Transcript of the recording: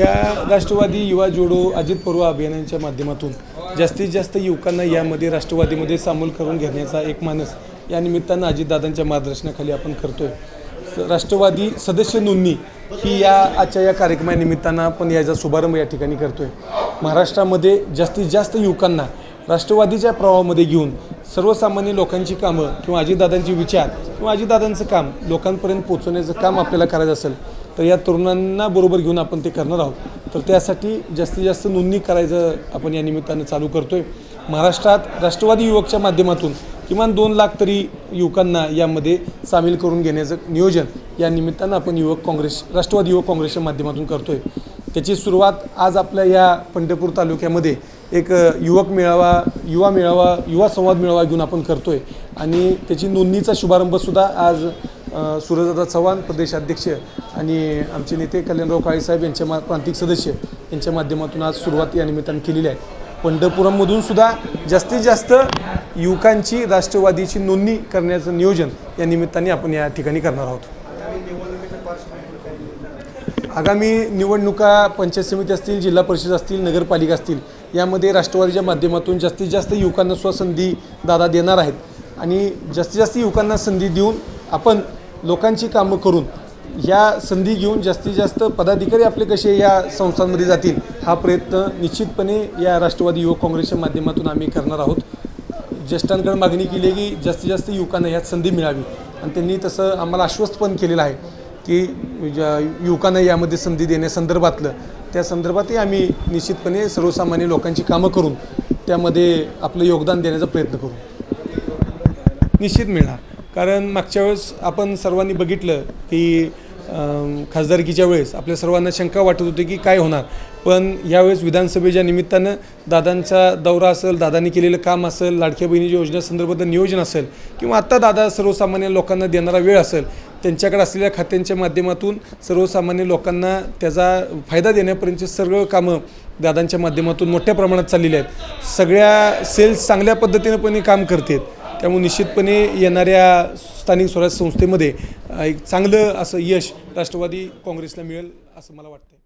ह्या राष्ट्रवादी युवा जोडो अजित पवार अभियानांच्या माध्यमातून जास्तीत जास्त युवकांना यामध्ये राष्ट्रवादीमध्ये सामील करून घेण्याचा एक मानस या निमित्तानं अजितदादांच्या मार्गदर्शनाखाली आपण करतो आहे राष्ट्रवादी सदस्य नोंदणी ही या आजच्या या कार्यक्रमानिमित्तानं आपण याचा शुभारंभ या ठिकाणी करतो आहे महाराष्ट्रामध्ये जास्तीत जास्त युवकांना राष्ट्रवादीच्या प्रवाहामध्ये घेऊन सर्वसामान्य लोकांची कामं किंवा अजितदादांचे विचार किंवा अजितदादांचं काम लोकांपर्यंत पोचवण्याचं काम आपल्याला करायचं असेल तर या तरुणांना बरोबर घेऊन आपण ते करणार आहोत. तर त्यासाठी जास्तीत जास्त नोंदणी करायचं आपण या निमित्तानं चालू करतो आहे महाराष्ट्रात राष्ट्रवादी युवकच्या माध्यमातून किमान दोन लाख तरी युवकांना यामध्ये सामील करून घेण्याचं नियोजन या निमित्तानं आपण युवक काँग्रेस राष्ट्रवादी युवक काँग्रेसच्या माध्यमातून करतो आहे त्याची सुरुवात आज आपल्या या पंढरपूर तालुक्यामध्ये एक युवक मेळावा युवा मेळावा युवा संवाद मेळावा घेऊन आपण करतो आहे आणि त्याची नोंदणीचा शुभारंभसुद्धा आज सूरजदादा चव्हाण प्रदेशाध्यक्ष आणि आमचे नेते कल्याणराव काळेसाहेब यांच्या मा प्रांतिक सदस्य यांच्या माध्यमातून आज सुरुवात या निमित्तानं केलेली आहे. पंढरपुरममधून सुद्धा जास्तीत जास्त युवकांची राष्ट्रवादीची नोंदणी करण्याचं नियोजन या निमित्ताने आपण या ठिकाणी करणार आहोत. आगामी निवडणुका पंचायत समिती असतील जिल्हा परिषद असतील नगरपालिका असतील यामध्ये राष्ट्रवादीच्या माध्यमातून जास्तीत जास्त युवकांना स्वसंधी दादा देणार आहेत. आणि जास्तीत जास्त युवकांना संधी देऊन आपण लोकांची कामं करून या संधी घेऊन जास्तीत जास्त पदाधिकारी आपले कसे या संस्थांमध्ये जातील हा प्रयत्न निश्चितपणे या राष्ट्रवादी युवक काँग्रेसच्या माध्यमातून आम्ही करणार आहोत. ज्येष्ठांकडे मागणी केली की जास्तीत जास्त युवकांना ह्यात संधी मिळावी. आणि त्यांनी तसं आम्हाला आश्वस्त पण केलेलं आहे की ज्या युवकांना यामध्ये संधी देण्यासंदर्भातलं त्या संदर्भातही आम्ही निश्चितपणे सर्वसामान्य लोकांची कामं करून त्यामध्ये आपलं योगदान देण्याचा प्रयत्न करू. निश्चित मिळणार. कारण मागच्या वेळेस आपण सर्वांनी बघितलं की खासदारकीच्या वेळेस आपल्या सर्वांना शंका वाटत होती की काय होणार. पण यावेळेस विधानसभेच्या निमित्तानं दादांचा दौरा असेल दादांनी केलेलं काम असेल लाडक्या बहिणीच्या योजनेसंदर्भात नियोजन असेल किंवा आत्ता दादा सर्वसामान्य लोकांना देणारा वेळ असेल त्यांच्याकडे असलेल्या खात्यांच्या माध्यमातून सर्वसामान्य लोकांना त्याचा फायदा देण्यापर्यंतचे सर्व कामं दादांच्या माध्यमातून मोठ्या प्रमाणात चाललेली आहेत. सगळ्या सेल्स चांगल्या पद्धतीनं काम करतात. त्यामुळे निश्चितपणे येणाऱ्या स्थानिक स्वराज्य संस्थेमध्ये एक चांगलं असं यश राष्ट्रवादी काँग्रेसला मिळेल असं मला वाटतं